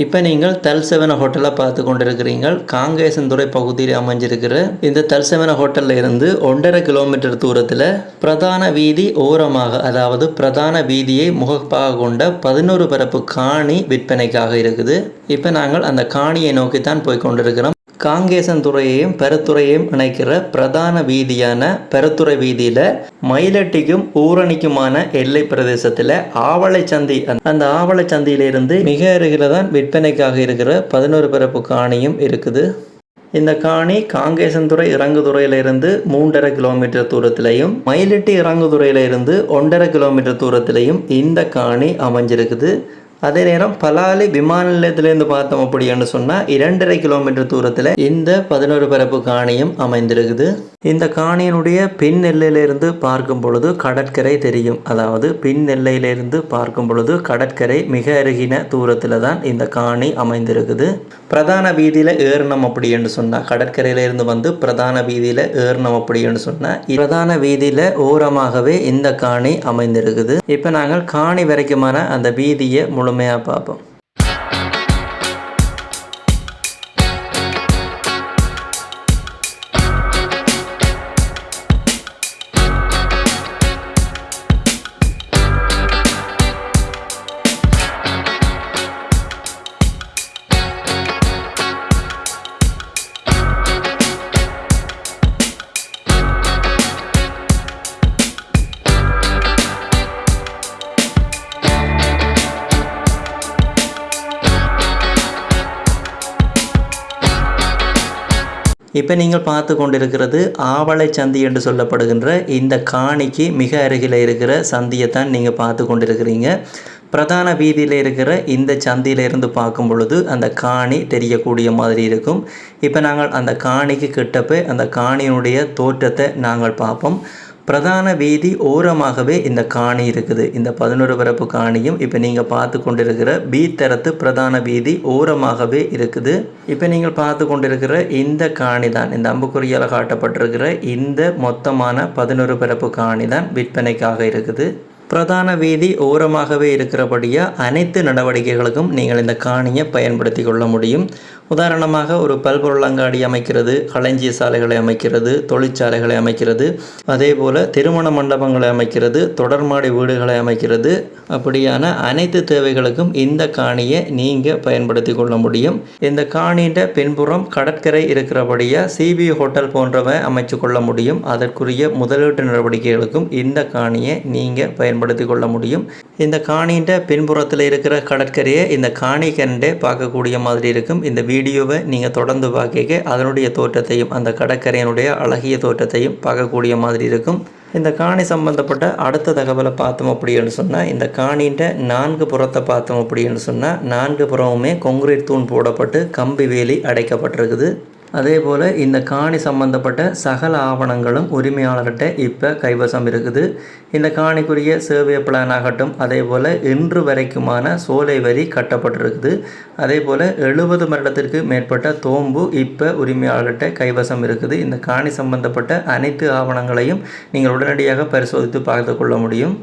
இப்போ நீங்கள் தல்செவன ஹோட்டலை பார்த்து கொண்டிருக்கிறீர்கள். காங்கேசன்துறை பகுதியில் அமைஞ்சிருக்கிற இந்த தல்செவன ஹோட்டலில் இருந்து ஒன்றரை கிலோமீட்டர் தூரத்தில் பிரதான வீதி ஓரமாக அதாவது பிரதான வீதியை முகப்பாக கொண்ட பதினோரு பரப்பு காணி விற்பனைக்காக இருக்குது. இப்போ நாங்கள் அந்த காணியை நோக்கி தான் போய் கொண்டிருக்கிறோம். காங்கேசன்துறையையும் பெருத்துறையையும் இணைக்கிற பிரதான வீதியான பெருத்துறை வீதியில் மயிலட்டிக்கும் ஊரணிக்குமான எல்லை பிரதேசத்தில் ஆவளைச்சந்தி அந்த ஆவளைச்சந்தியிலிருந்து மிக அருகில் தான் விற்பனைக்காக இருக்கிற பதினோரு பிறப்பு காணியும் இருக்குது. இந்த காணி காங்கேசன்துறை இறங்குதுறையிலிருந்து மூன்றரை கிலோமீட்டர் தூரத்திலையும் மயிலட்டி இறங்குதுறையிலிருந்து ஒன்றரை கிலோமீட்டர் தூரத்திலையும் இந்த காணி அமைஞ்சிருக்குது. அதே நேரம் பலாலி விமான நிலையத்திலிருந்து பார்த்தோம் அப்படின்னு சொன்னால் இரண்டரை கிலோமீட்டர் தூரத்தில் இந்த பதினோரு பரப்பு காணியும் அமைந்திருக்குது. இந்த காணியினுடைய பின் எல்லையிலிருந்து பார்க்கும் பொழுது கடற்கரை தெரியும். அதாவது பின் எல்லையிலிருந்து பார்க்கும் பொழுது கடற்கரை மிக அருகின தூரத்தில் தான் இந்த காணி அமைந்திருக்குது. பிரதான வீதியில் ஏறணும் அப்படின்னு சொன்னால் கடற்கரையிலிருந்து வந்து பிரதான வீதியில் ஏறணும் அப்படின்னு சொன்னால் பிரதான வீதியில் ஓரமாகவே இந்த காணி அமைந்திருக்குது. இப்போ நாங்கள் காணி வரைக்குமான அந்த வீதியை முழு முழுமையாக பார்ப்போம். இப்போ நீங்கள் பார்த்து கொண்டிருக்கிறது ஆவளை சந்தி என்று சொல்லப்படுகின்ற இந்த காணிக்கு மிக அருகில் இருக்கிற சந்தியை தான் நீங்கள் பார்த்து கொண்டிருக்கிறீங்க. பிரதான வீதியில் இருக்கிற இந்த சந்தியிலிருந்து பார்க்கும் பொழுது அந்த காணி தெரியக்கூடிய மாதிரி இருக்கும். இப்போ நாங்கள் அந்த காணிக்கு கிட்டப்போ அந்த காணியினுடைய தோற்றத்தை நாங்கள் பார்ப்போம். பிரதான வீதி ஓரமாகவே இந்த காணி இருக்குது. இந்த பதினொரு பரப்பு காணியும் இப்போ நீங்கள் பார்த்து கொண்டிருக்கிற பி தரத்து பிரதான வீதி ஓரமாகவே இருக்குது. இப்போ நீங்கள் பார்த்து கொண்டிருக்கிற இந்த காணி தான் இந்த அம்புக்குறியால் காட்டப்பட்டிருக்கிற இந்த மொத்தமான பதினொரு பிறப்பு காணி தான் விற்பனைக்காக இருக்குது. பிரதான வீதி ஓரமாகவே இருக்கிறபடியாக அனைத்து நடவடிக்கைகளுக்கும் நீங்கள் இந்த காணியை பயன்படுத்தி கொள்ள முடியும். உதாரணமாக ஒரு பல்பொருள் அங்காடி அமைக்கிறது களஞ்சிய சாலைகளை அமைக்கிறது தொழிற்சாலைகளை அமைக்கிறது அதே போல் திருமண மண்டபங்களை அமைக்கிறது தொடர்மாடி வீடுகளை அமைக்கிறது. அப்படியான அனைத்து தேவைகளுக்கும் இந்த காணியை நீங்கள் பயன்படுத்தி கொள்ள முடியும். இந்த காணின்ற பின்புறம் கடற்கரை இருக்கிறபடியாக சிபி ஹோட்டல் போன்றவை அமைச்சு கொள்ள முடியும். அதற்குரிய முதலீட்டு நடவடிக்கைகளுக்கும் இந்த காணியை நீங்கள் பயன்படுத்தி கொள்ள முடியும். இந்த காணின்ற பின்புறத்தில் இருக்கிற கடற்கரையை இந்த காணி கண்டே பார்க்கக்கூடிய மாதிரி இருக்கும். இந்த வீடியோவை நீங்கள் தொடர்ந்து பார்க்க அதனுடைய தோற்றத்தையும் அந்த கடற்கரையினுடைய அழகிய தோற்றத்தையும் பார்க்கக்கூடிய மாதிரி இருக்கும். இந்த காணி சம்பந்தப்பட்ட அடுத்த தகவலை பார்த்தோம் அப்படின்னு சொன்னால் இந்த காணின்ற நான்கு புறத்தை பார்த்தோம் அப்படின்னு சொன்னால் நான்கு புறமுமே கொங்குரீட் தூண் போடப்பட்டு கம்பி வேலி அடைக்கப்பட்டிருக்குது. அதே போல் இந்த காணி சம்பந்தப்பட்ட சகல ஆவணங்களும் உரிமையாளர்கிட்ட இப்போ கைவசம் இருக்குது. இந்த காணிக்குரிய சேவை பிளான் ஆகட்டும். அதே போல் இன்று வரைக்குமான சோலை வரி கட்டப்பட்டிருக்குது. அதே போல் எழுபது வருடத்திற்கு மேற்பட்ட தோம்பு இப்போ உரிமையாளர்கிட்ட கைவசம் இருக்குது. இந்த காணி சம்பந்தப்பட்ட அனைத்து ஆவணங்களையும் நீங்கள் உடனடியாக பரிசோதித்து பார்த்து கொள்ள முடியும்.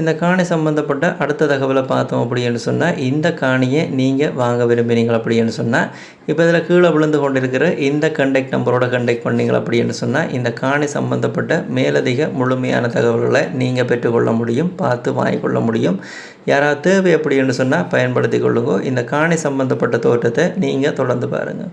இந்த காணி சம்மந்தப்பட்ட அடுத்த தகவலை பார்த்தோம் அப்படின்னு சொன்னால் இந்த காணியை நீங்கள் வாங்க விரும்பினீங்க அப்படின்னு சொன்னால் இப்போ இதில் கீழே விழுந்து கொண்டிருக்கிற இந்த கண்டெக்ட் நம்பரோட கண்டெக்ட் பண்ணீங்க அப்படின்னு சொன்னால் இந்த காணி சம்மந்தப்பட்ட மேலதிக முழுமையான தகவல்களை நீங்கள் பெற்றுக்கொள்ள முடியும் பார்த்து வாங்கிக்கொள்ள முடியும். யாராவது தேவை அப்படின்னு சொன்னால் பயன்படுத்தி கொள்ளுங்க. இந்த காணி சம்மந்தப்பட்ட தோற்றத்தை நீங்கள் தொடர்ந்து பாருங்கள்